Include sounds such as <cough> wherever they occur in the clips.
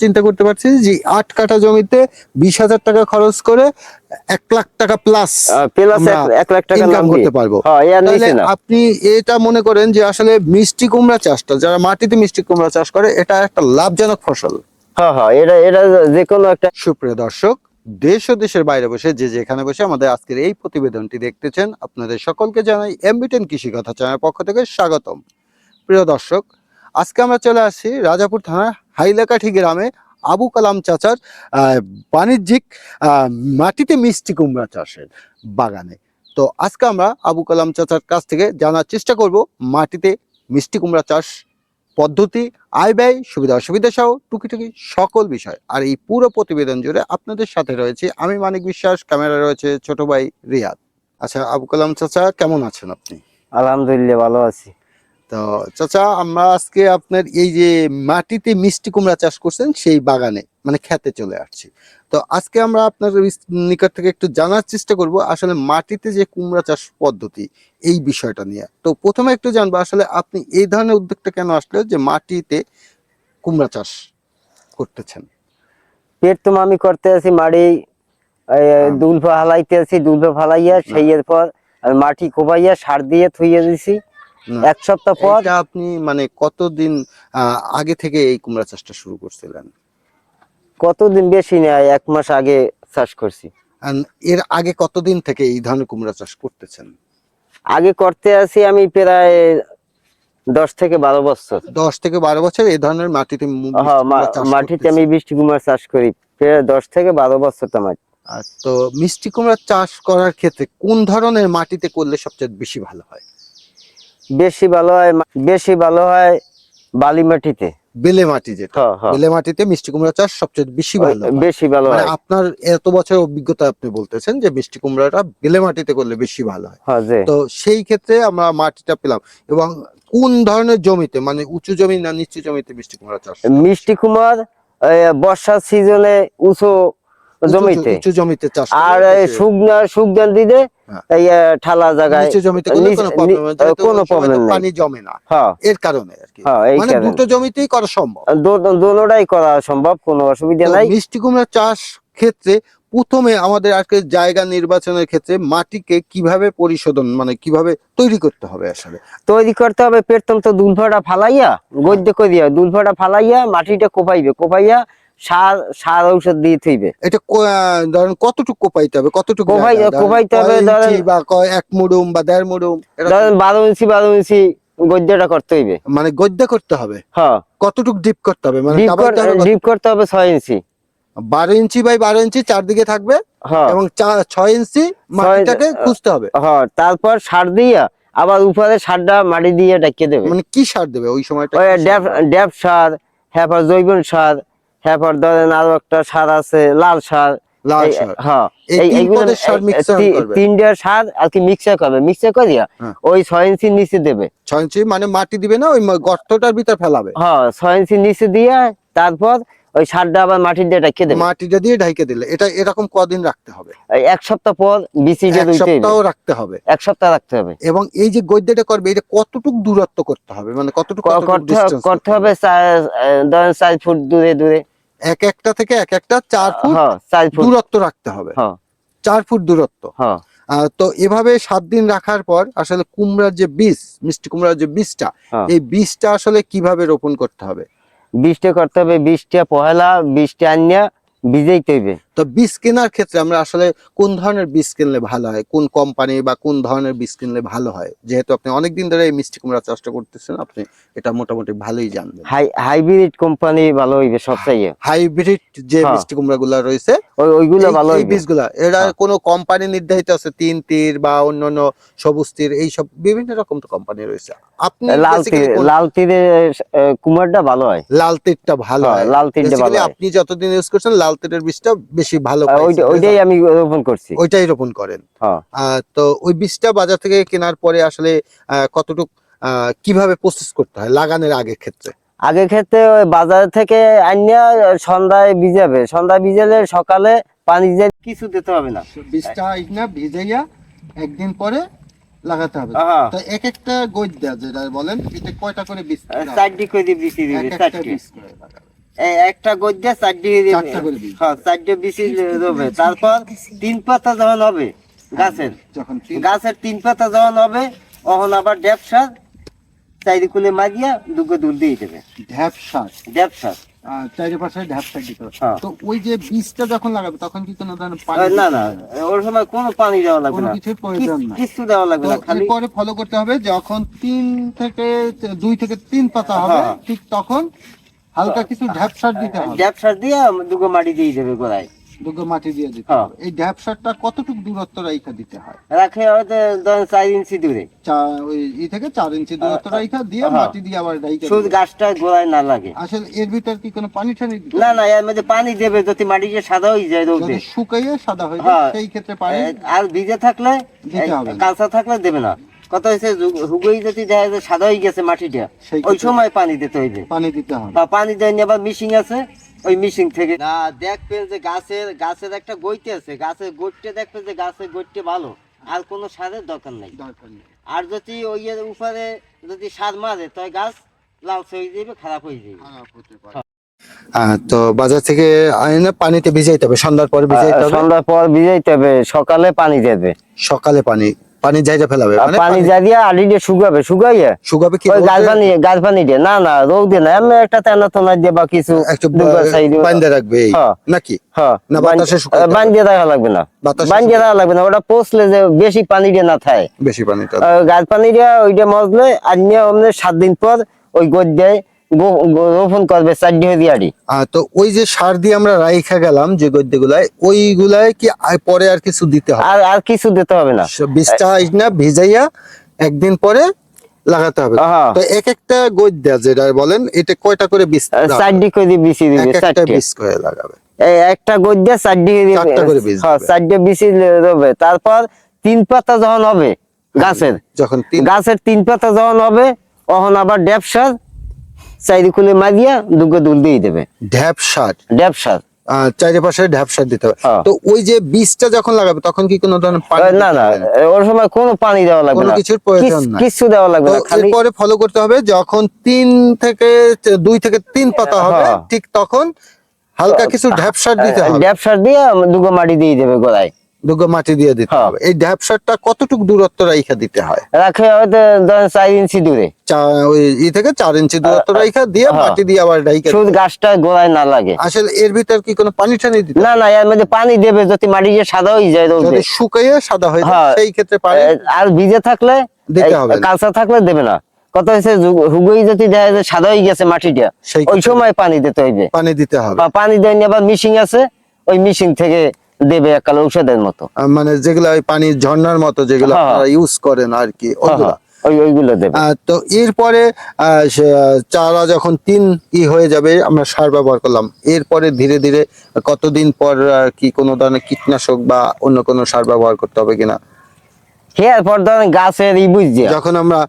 চিন্তা করতে পারছি যে আট কাঠা জমিতে বিশ হাজার টাকা খরচ করে এক লাখ টাকা প্লাস প্লাস এক লাখ টাকা ইনকাম করতে পারব। হ্যাঁ আপনি এটা মনে করেন যে আসলে মিষ্টি কুমড়া চাষটা যারা মাটিতে মিষ্টি কুমড়া চাষ করে এটা একটা লাভজনক ফসল। হ্যাঁ হ্যাঁ এটা এটা যে কোনো একটা সুপ্রিয় দর্শক দেশ ও দেশের বাইরে বসে যে যেখানে বসে আমাদের আজকের এই প্রতিবেদনটি দেখতেছেন আপনাদের সকলকে জানাই এমবিটেন কৃষি কথা চ্যানেলের পক্ষ থেকে স্বাগতম। প্রিয় দর্শক, আজকে আমরা চলে আসি রাজাপুর থানার হাইলাকাঠি গ্রামে আবু কালাম চাচার বাণিজ্যিক মাটিতে মিষ্টি কুমড়া চাষের বাগানে। তো আজকে আমরা আবু কালাম চাচার কাছ থেকে জানার চেষ্টা করব মাটিতে মিষ্টি কুমড়া চাষ পদ্ধতি, আয় ব্যয়, সুবিধা অসুবিধা সহ টুকিটুকি সকল বিষয়। আর এই পুরো প্রতিবেদন জুড়ে আপনাদের সাথে রয়েছে আমি মানিক বিশ্বাস ক্যামেরা রয়েছে ছোট ভাই রিয়াদ। আচ্ছা আবু কালাম চাচা, কেমন আছেন আপনি? আলহামদুলিল্লাহ, ভালো আছি। তো চাচা আমরা আজকে আপনার এই যে মাটিতে মিষ্টি কুমড়া চাষ করছেন সেই বাগানে মানে খেতে চলে আসছি। তো আজকে আমরা আপনার নিকট থেকে একটু জানার চেষ্টা করব আসলে মাটিতে যে কুমড়া চাষ পদ্ধতি এই বিষয়টা নিয়ে। তো প্রথমে একটু জানব আসলে আপনি এই ধরনের উদ্যোগটা কেন আসলো যে মাটিতে কুমড়া চাষ করতেছেন? পেট তো আমি করতে আছি মাড়ি দুলফা হালাইতে আছি দুলফা ফালাইয়া সেই এরপর মাটি কোবাইয়া সার দিয়ে থুইয়ে দিছি। এক সপ্তাহ পর আপনি মানে কতদিন আগে থেকে এই কুমড়া চাষটা শুরু করছিলেন? কতদিন বেশি না এক মাস আগে চাষ করছি। এর আগে কতদিন থেকে এই ধরনের কুমড়া চাষ করতেছেন? আগে করতে আছি আমি প্রায় দশ থেকে বারো বছর। দশ থেকে বারো বছর এই ধরনের মাটিতে হ্যাঁ, কুমড়া মাটিতে আমি বৃষ্টি কুমার চাষ করি প্রায় দশ থেকে বারো বছর তো আমার। আর তো মিষ্টি কুমড়া চাষ করার ক্ষেত্রে কোন ধরনের মাটিতে করলে সবচেয়ে বেশি ভালো হয়? বেশি ভালো হয় বেশি ভালো হয় বালি মাটিতে। বেলে মাটি যেটা। হ্যাঁ, হ্যাঁ। বেলে মাটিতে মিষ্টি কুমড়া চাষ সবচেয়ে বেশি ভালো। বেশি ভালো মানে হয়। আপনার এত বছর অভিজ্ঞতা আপনি বলতেছেন যে মিষ্টি কুমড়াটা বেলে মাটিতে করলে বেশি ভালো হয়। হ্যাঁ তো সেই ক্ষেত্রে আমরা মাটিটা পেলাম। এবং কোন ধরনের জমিতে মানে উঁচু জমি না নিচু জমিতে মিষ্টি কুমড়া চাষ মিষ্টি কুমার বর্ষার সিজনে উঁচু- জমিতে। উঁচু জমিতে চাষ আর শুকনা শুকদান দিলে হ্যাঁ। এই ঠালা জায়গায় নিচু জমিতে কোনো প্রবলেম নেই। পানি জমে না। হ্যাঁ। এর কারণে আর কি। হ্যাঁ মানে দুটো জমিতেই করা সম্ভব। দোনোটাই করা সম্ভব কোনো অসুবিধা নাই। মিষ্টি কুমড়া চাষ ক্ষেত্রে প্রথমে আমাদের আজকে জায়গা নির্বাচনের ক্ষেত্রে মাটিকে কীভাবে পরিশোধন মানে কীভাবে তৈরি করতে হবে আসলে? তৈরি করতে হবে প্রথম তো দুলফাটা ফালাইয়া গদ্য করিয়া দুলফাটা ফালাইয়া মাটিটা কোপাইবে। কোপাইয়া সার সার ঔষধ দিয়ে থইবে। এটা ধরেন কতটুকু কোপাইতে হবে? কতটুকু কোপাই- কোপাইতে হবে ধরেন- বা এক মুড়ুম বা দেড় মুড়ুম? ধরেন বারো ইঞ্চি বারো ইঞ্চি গদ্যটা করতে হইবে। মানে গদ্যা করতে হবে? হ্যাঁ। কতটুকু ডিপ করতে হবে? মানে ডিপ করতে হবে ছয় ইঞ্চি। বারো ইঞ্চি বাই বারো ইঞ্চি চারদিকে থাকবে হ্যাঁ। এবং ছয় ইঞ্চি মাটিটাকে খুঁজতে হবে। হ্যাঁ তারপর সার দিয়া আবার উপরে সারটা মাটি দিয়ে ডাকিয়ে দেবে। মানে কি সার দেবে ওই সময়টা ড্যাপ সার হ্যাঁ জৈব সার হ্যাঁ ধরেন আরও একটা সার আছে লাল সার। লাল সার। হ্যাঁ সার মিক্সার করবে? তিনটা সার আর কি মিক্সার করবে। মিক্সার করিয়া হ্যাঁ। ওই ছয় ইঞ্চি নিচে দেবে। ছয় ইঞ্চি মানে মাটি দিবে না ওই গর্তটার ভিতর ফেলাবে? হ্যাঁ ছয় ইঞ্চি নিচে দিয়ে তারপর ওই সারটা আবার মাটি দিয়ে ডাকিয়ে দেবে। মাটিটা দিয়ে ঢাইকে দিলে। এটা এরকম কদিন রাখতে হবে? এক সপ্তাহ পর বিচিটা এক। সপ্তাহ রাখতে হবে। এক সপ্তাহ রাখতে হবে। এবং এই যে গদ্যটা করবে এটা কতটুকু দূরত্ব করতে হবে? মানে কতটুকু করতে হবে? ধরেন চার ফুট দূরে দূরে। এক একটা থেকে এক একটা চার ফুট হ্যাঁ ফুট। দূরত্ব রাখতে হবে। হ্যাঁ। চার ফুট দূরত্ব। হ্যাঁ। তো এভাবে সাত দিন রাখার পর আসলে কুমড়ার যে বীজ মিষ্টি কুমড়ার যে বীজটা। এই বীজটা আসলে কীভাবে রোপণ করতে হবে? বীজটা করতে হবে বীজটা পহেলা বীজটা আনিয়া ভিজাইতে হইবে। তো বীজ কেনার ক্ষেত্রে আমরা আসলে কোন ধরনের বীজ কিনলে ভালো হয়? কোন কোম্পানি বা কোন ধরনের বীজ কিনলে ভালো হয়? যেহেতু আপনি অনেকদিন ধরে এই মিষ্টি কুমড়া চাষটা করতেছেন আপনি এটা মোটামুটি ভালোই জানবেন। হাই হাইব্রিড কোম্পানি ভালো হইবে সবচাইয়ে হাইব্রিড যে হ্যাঁ। মিষ্টি কুমড়া গুলা রয়েছে ওই ওইগুলো ভালো এই বীজগুলা এরা হ্যাঁ। কোনো কোম্পানি নির্ধারিত আছে তিন তীর বা অন্যান্য সবুজ তীর এইসব বিভিন্ন রকম তো কোম্পানি রয়েছে। আপনি লাল তীর লাল তীরের আহ, কুমারটা ভালো হয়। লাল তীরটা ভালো হ্যাঁ, হয়। লাল তীরটা ভালো আপনি যতদিন ইউজ করছেন লাল তীরের বীজটা বেশি ভালো ওইটাই আমি রোপণ করছি। ওইটাই রোপণ করেন। হ্যাঁ। তো ওই বীজটা বাজার থেকে কেনার পরে আসলে কতটুক কীভাবে প্রসেস করতে হয় লাগানোর আগের ক্ষেত্রে? আগের ক্ষেত্রে ওই বাজার থেকে আনিয়া সন্ধ্যায় ভিজাবে। সন্ধ্যায় ভিজালে সকালে পানি দিয়ে কিছু দিতে হবে না। বীজটা না ভিজাইয়া একদিন পরে লাগাতে হবে। হ্যাঁ। তো এক একটা গদ্যা যেটা বলেন এতে কয়টা করে বীজ? চারটি করে এক দিবে চারটি। একটা গদ্যা চারটি। হ্যাঁ চারটে বিচি দেবে তারপর তিন পাতা যখন হবে গাছের গাছের তিন পাতা যখন হবে তখন আবার ড্যাপ সার চাইরি কুলে মাগিয়া দুগো দুধ দিয়ে দেবে ঢ্যাপ সার ড্যাপ সার হবে হ্যাঁ। তো ওই যে বীজটা যখন লাগাবে তখন কি কোনো ধরনের পানি না না ওর সময় কোনো পানি দেওয়া লাগবে না কিছুর প্রয়োজন কিছ- নাই। দেওয়া লাগবে না খালি এরপরে ফলো করতে হবে যখন তিন থেকে দুই থেকে তিন পাতা হবে হ্যাঁ। ঠিক তখন হালকা কিছু ঢ্যাপ সার দিতে হবে। সার দিয়ে দুগো মাটি দিয়ে দেবে গোড়ায়। দুগো মাটি দিয়ে দিতে হ্যাঁ। হবে। এই ঢ্যাপ সারটা কতটুকু দূরত্ব রাইখা দিতে হয়? রাখে হয়তো ধরেন চার ইঞ্চি দূরে। ওই ই থেকে চার ইঞ্চি দূরত্ব রাইখা দিয়ে হ্যাঁ। মাটি দিয়ে আবার রাইখা শুধু গাছটা গোড়ায় না লাগে। আসলে এর ভিতর কি কোনো পানি টানি না? না এর মধ্যে পানি দেবে যদি মাটিটা সাদা হয়ে যায় রোদে। শুকাইয়ে সাদা হয়ে যায় হ্যাঁ। সেই ক্ষেত্রে পানি আর ভিজে থাকলে দিতে হবে কাঁচা থাকলে দেবে না। কত হয়েছে হুগই যদি দেখা যায় সাদা হয়ে গেছে মাটিটা ওই সময় পানি দিতে হইবে। পানি দিতে হবে। বা পানি দেয়নি আবার মিশিং আছে ওই মিশিং থেকে। না দেখবেন যে গাছের গাছের একটা গইতে আছে গাছের গইটে দেখবেন যে গাছের গইটে ভালো আর কোনো সারের দরকার নাই। আর যদি ওই উপরে যদি সার মারে তাই গাছ লাল হয়ে যাবে খারাপ হয়ে যাবে খারাপ তো বাজার থেকে এনে পানিতে ভিজাইতে হবে সন্ধ্যার পরে ভিজাইতে হবে? সন্ধ্যার পর ভিজাইতে হবে সকালে পানি দেবে। সকালে পানি পানি ফেলাবে মানে পানি পানি আলি দিয়ে শুকাবে শুকাইয়ে? শুকাবে কি? গাছ পানি গাছ পানি দিয়ে? না না রোদে না এমনি একটা তেনা তোনা দিয়ে বা কিছু বান্ধে রাখবে হ্যাঁ। নাকি? হ্যাঁ। না, বাতাসে? বান্ধিয়ে রাখা লাগবে না। রাখা লাগবে না ওটা পচলে যে বেশি পানি দিয়ে না থাকে বেশি আহ, গাছ পানি দিয়ে ওইটা মজলে আর নিয়ে সাত দিন পর ওই গদ্যায় রোপণ করবে চারটি হয়ে তো ওই যে সার দিয়ে আমরা রাইখা গেলাম যে গদ্যে গুলায় ওইগুলায় কি পরে আর কিছু দিতে হবে? আর আর কিছু দিতে হবে না। বীজটা না ভিজাইয়া একদিন পরে লাগাতে হবে। হ্যাঁ। তো এক একটা গদ্যা যেটা বলেন এটা কয়টা করে বীজ দেওয়া চারটি করে বিচি দিবে এক বীজ করে লাগাবে। একটা গদ্যা চারটি চারটা করে বীজ হ্যাঁ দিবে। দেবে। তারপর তিন পাতা যখন হবে গাছের যখন গাছের তিন পাতা যখন হবে তখন আবার ড্যাপ সার চারি খুলে মাগিয়া দুগো দুল দিয়ে দেবে। ঢ্যাপ সার। ড্যাপ সার। চারিপাশে ঢ্যাপ সার দিতে হবে। হ্যাঁ। তো ওই যে বীজটা যখন লাগাবে তখন কি কোনো ধরনের পানি না না ওর সময় কোনো পানি দেওয়া লাগবে না। কিছুর প্রয়োজন কিছ-। দেওয়া লাগবে না খালি এরপরে ফলো করতে হবে যখন তিন থেকে দুই থেকে তিন পাতা হবে হ্যাঁ। ঠিক তখন হালকা কিছু ঢ্যাপ সার দিতে হবে। ড্যাপ সার দিয়ে দুগো মাটি দিয়ে দেবে গোড়ায় দুগো মাটি দিয়ে দিতে হ্যাঁ। হবে। এই ঢ্যাপ সারটা কতটুকু দূরত্ব রাইখা দিতে হয়? রাখে হয়তো চার ইঞ্চি দূরে। ওই ই থেকে চার ইঞ্চি দূরত্ব রাইখা দিয়ে হ্যাঁ। মাটি দিয়ে আবার রাইখা শুধু গাছটা গোড়ায় না লাগে। আসলে এর ভিতর কি কোনো পানি টানি দিতে না না এর মধ্যে পানি দেবে যদি মাটি যে সাদা হয়ে যায় যদি শুকাইয়ে সাদা হয়ে যায় হ্যাঁ। সেই ক্ষেত্রে পানি আর ভিজে থাকলে দিতে হবে। কাঁচা থাকলে দেবে না। কত হয়েছে হুগই যদি দেখা যায় সাদা হয়ে গেছে মাটিটা ওই সময় পানি দিতে হইবে। পানি দিতে হবে। পানি দেয়নি আবার মিশিং আছে ওই মিশিং থেকে দেবে এককাল ঔষধের মতো। মানে যেগুলো ওই পানির ঝর্ণার মতো যেগুলো হ্যাঁ। আপনারা ইউজ করেন আর কি হ্যাঁ, হ্যাঁ, ওই ওইগুলো দেবে। তো এরপরে চারা যখন তিন ই হয়ে যাবে আমরা সার ব্যবহার করলাম। এরপরে ধীরে ধীরে কতদিন পর কি কোনো ধরনের কীটনাশক বা অন্য কোনো সার ব্যবহার করতে হবে কিনা? হেয়ার পর ধরেন গাছের ই বুঝছে। যখন আমরা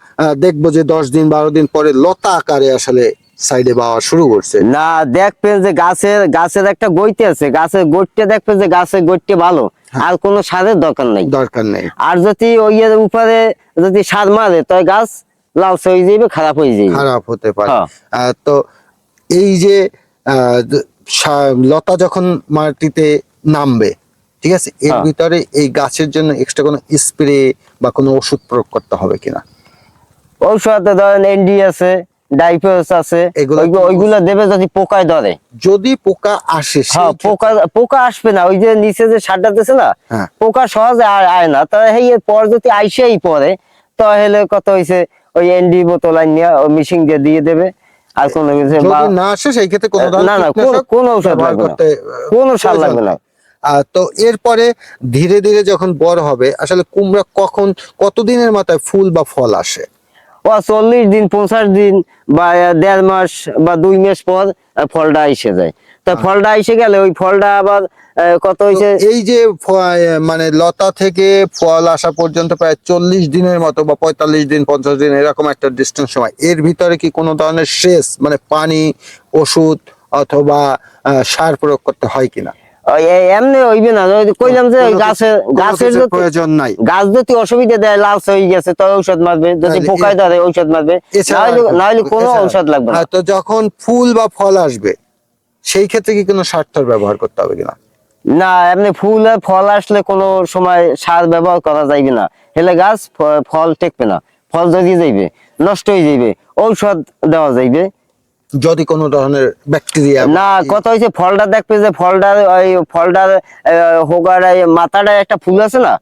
দেখব যে দশ দিন বারো দিন পরে লতা আকারে আসলে সাইডে পাওয়া শুরু করছে। না দেখবেন যে গাছের গাছের একটা গইতে আছে। গাছের গইটে দেখবেন যে গাছের গইটে ভালো। হ্যাঁ। আর কোনো সারের দরকার নাই। দরকার নেই। আর যদি ওই এর উপরে যদি সার মারে তাই গাছ লাল হয়ে যাবে খারাপ হয়ে যাবে। খারাপ হতে পারে। হ্যাঁ। তো এই যে লতা যখন মাটিতে নামবে ঠিক আছে? এর হ্যাঁ। ভিতরে এই গাছের জন্য এক্সট্রা কোনো স্প্রে বা কোনো ওষুধ প্রয়োগ করতে হবে কিনা? ঔষধে ধরেন এনডি আছে। ডাইফোস আছে ওইগুলো দেবে যদি পোকায় ধরে যদি পোকা আসে হ্যাঁ পোকা পোকা আসবে না ওই যে নিচে যে সারটা দিছে না হ্যাঁ। পোকা সহজে আয় না তা এই পর যদি আইসেই পরে তাহলে কত হইছে ওই এনডি বোতল ওই মিশিং দিয়ে দিয়ে দেবে আর কোনো কিছু না আসে সেই ক্ষেত্রে কোনো না, না, কোনো- ঔষধ লাগবে না। কোনো সার লাগবে না। তো এরপরে ধীরে ধীরে যখন বড় হবে আসলে কুমড়া কখন কতদিনের মাথায় ফুল বা ফল আসে চল্লিশ দিন পঞ্চাশ দিন বা দেড় মাস বা দুই মাস পর ফলটা এসে যায়। তা ফলটা এসে গেলে ওই ফলটা আবার কত হয়েছে? এই যে মানে লতা থেকে ফল আসা পর্যন্ত প্রায় চল্লিশ দিনের মতো বা পঁয়তাল্লিশ দিন পঞ্চাশ দিন এরকম একটা ডিস্টেন্স সময়। এর ভিতরে কি কোনো ধরনের সেচ মানে পানি ওষুধ অথবা সার প্রয়োগ করতে হয় কিনা? এমনি হইবে না। কইলাম যে গাছের প্রয়োজন নাই। গাছ যদি অসুবিধা দেয় লাল হয়ে গেছে তবে ঔষধ মারবে। যদি পোকায় ধরে ঔষধ মারবে। নাহলে কোনো ঔষধ লাগবে না। তো যখন ফুল বা ফল আসবে সেই ক্ষেত্রে কি কোনো সার ব্যবহার করতে হবে কিনা? না এমনি ফুল আর ফল আসলে কোনো সময় সার ব্যবহার করা যাইবে না। হেলে গাছ ফল টেকবে না। ফল যদি যাইবে নষ্ট হয়ে যাইবে ঔষধ দেওয়া যাইবে। যদি কোনো ধরনের ব্যাকটেরিয়া না কত হয়েছে ফলটা দেখবে যে ফলটার ওই ফলটার হোগার মাথাটা একটা ফুল আছে না?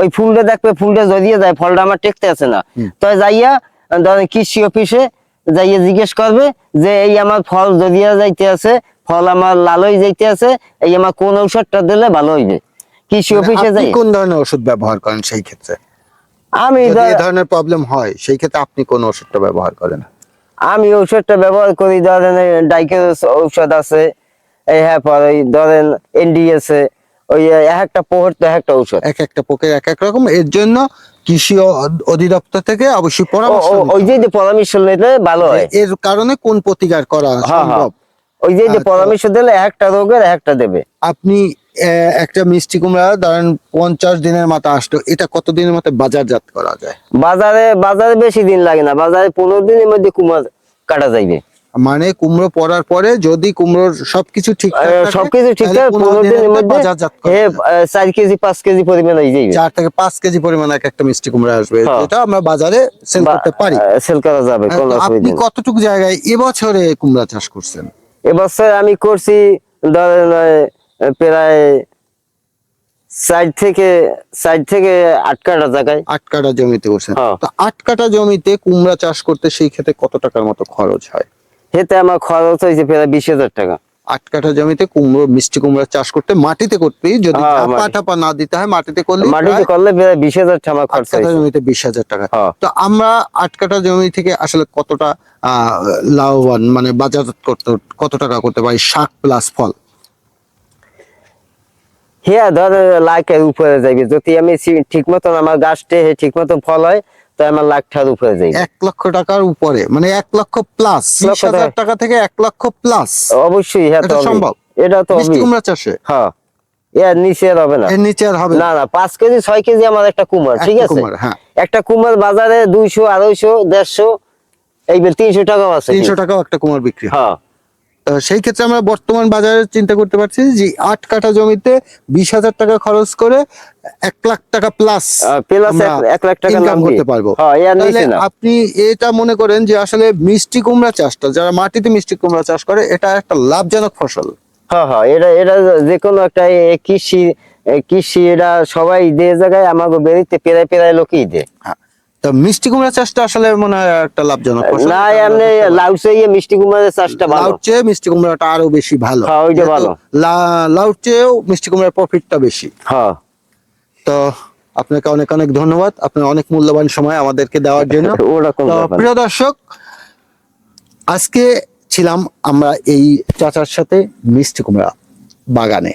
ওই ফুলটা দেখবে ফুলটা জড়িয়ে যায় ফলটা আমার টেকতে আছে না। তো যাইয়া ধরেন কৃষি অফিসে যাইয়া জিজ্ঞেস করবে যে এই আমার ফল জড়িয়ে যাইতে আছে ফল আমার লালই যাইতে আছে এই আমার কোন ঔষধটা দিলে ভালো হইবে? কৃষি অফিসে মানে যাই। কোন ধরনের ওষুধ ব্যবহার করেন সেই ক্ষেত্রে? আমি এই ধরনের প্রবলেম হয় সেই ক্ষেত্রে আপনি কোন ওষুধটা ব্যবহার করেন? আমি ঔষধটা ব্যবহার করি ধরেন ডাইকেস ঔষধ আছে এই হ্যাঁ পর ওই ধরেন এনডি আছে ওই এক একটা পোহর তো এক একটা ঔষধ। এক একটা পোকের এক এক রকম এর জন্য কৃষি অধিদপ্তর থেকে অবশ্যই পরামর্শ ওই যে পরামর্শ নিলে ভালো হয়। এর কারণে কোন প্রতিকার করা হ্যাঁ হ্যাঁ। সম্ভব? ওই যে যে আচ্ছা। পরামর্শ দিলে একটা রোগের একটা দেবে। আপনি একটা মিষ্টি কুমড়া ধরেন পঞ্চাশ দিনের মাথা আসলো এটা কত দিনের মধ্যে বাজারজাত করা যায়? বাজারে বাজারে বেশি দিন লাগে না। বাজারে পনেরো দিনের মধ্যে কুমার কাটা যাইবে। মানে কুমড়ো পড়ার পরে যদি কুমড়োর সবকিছু ঠিক সবকিছু ঠিকঠাক পনেরো দিনের মধ্যে চার কেজি পাঁচ কেজি পরিমাণ হয়ে চার থেকে পাঁচ কেজি পরিমাণ এক একটা মিষ্টি কুমড়া আসবে। হ্যাঁ। যেটা আমরা বাজারে সেল করতে পারি। সেল করা যাবে হ্যাঁ, আপনি কতটুকু জায়গায় এবছরে কুমড়া চাষ করছেন? এবছর আমি করছি ধরেন প্রায় সাইড থেকে সাইড থেকে আট কাটা জায়গায়। আট কাটা জমিতে করছেন হ্যাঁ। তো আট কাটা জমিতে কুমড়া চাষ করতে সেই ক্ষেত্রে কত টাকার মতো খরচ হয়? আমার খরচ হয়েছে প্রায় বিশ হাজার টাকা। আট কাঠা জমিতে কুমড়ো মিষ্টি কুমড়া চাষ করতে মাটিতে করতে যদি হ্যাঁ, ঝাপা মাটি। না দিতে হয় মাটিতে করলে মাটিতে করলে প্রায় বিশ হাজার টাকা আমার খরচ কাঠা জমিতে বিশ হাজার টাকা। হ্যাঁ। তো আমরা আট কাঠা জমি থেকে আসলে কতটা আহ, লাভবান মানে বাজার করতে কত টাকা করতে পারি? শাক প্লাস ফল। হ্যাঁ ধর লাখের উপরে যাইবে। যদি আমি ঠিক মতন আমার গাছটে ঠিক মতন ফল হয় তো আমার লাখটার উপরে এক লক্ষ টাকার উপরে মানে এক লক্ষ প্লাস বিশ হাজার টাকা। থেকে এক লক্ষ প্লাস অবশ্যই হ্যাঁ তো সম্ভব? এটা তো কুমড়া চাষে? হ্যাঁ। এর নিচে আর হবে না। এর নিচে আর হবে না। না পাঁচ কেজি ছয় কেজি আমার একটা কুমার ঠিক আছে? হ্যাঁ। একটা কুমার বাজারে দুইশো আড়াইশো দেড়শো এইবার তিনশো টাকাও আছে তিনশো টাকাও একটা কুমার বিক্রি হয়। সেই ক্ষেত্রে আমরা বর্তমান বাজারে চিন্তা করতে পারছি যে আট কাঠা জমিতে বিশ হাজার টাকা খরচ করে এক লাখ টাকা প্লাস প্লাস এক লাখ টাকা ইনকাম করতে পারব। হ্যাঁ আপনি এটা মনে করেন যে আসলে মিষ্টি কুমড়া চাষটা যারা মাটিতে মিষ্টি কুমড়া চাষ করে এটা একটা লাভজনক ফসল। হ্যাঁ হ্যাঁ এটা এটা যে কোনো একটা কৃষি কৃষি এটা সবাই দিয়ে জায়গায় আমাকে বেরিতে পেরায় পেরায় লোকই দেয়। হ্যাঁ তো মিষ্টি কুমড়া চাষটা আসলে মনে হয় একটা লাভজনক ফসল। না এমনি লাউসে ইয়ে মিষ্টি কুমারের চাষটা ভালো। লাউর চেয়ে মিষ্টি কুমড়াটা আরও বেশি ভালো। হ্যাঁ, ওইটা ভালো। লা- লাউর চেয়েও মিষ্টি কুমড়ার প্রফিটটা বেশি। হ্যাঁ। তো আপনাকে অনেক অনেক ধন্যবাদ। আপনার অনেক মূল্যবান সময় আমাদেরকে দেওয়ার জন্য। <laughs> প্রিয় দর্শক আজকে ছিলাম আমরা এই চাচার সাথে মিষ্টি কুমড়া বাগানে।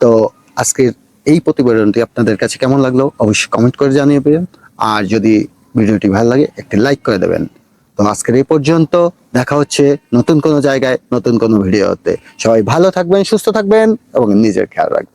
তো আজকের এই প্রতিবেদনটি আপনাদের কাছে কেমন লাগল অবশ্যই কমেন্ট করে জানিয়ে দেবেন। আর যদি ভিডিওটি ভালো লাগে, একটি লাইক করে দেবেন। তো আজকের এই পর্যন্ত, দেখা হচ্ছে নতুন কোনো জায়গায়, নতুন কোনো ভিডিওতে। সবাই ভালো থাকবেন, সুস্থ থাকবেন, এবং নিজের খেয়াল রাখবেন।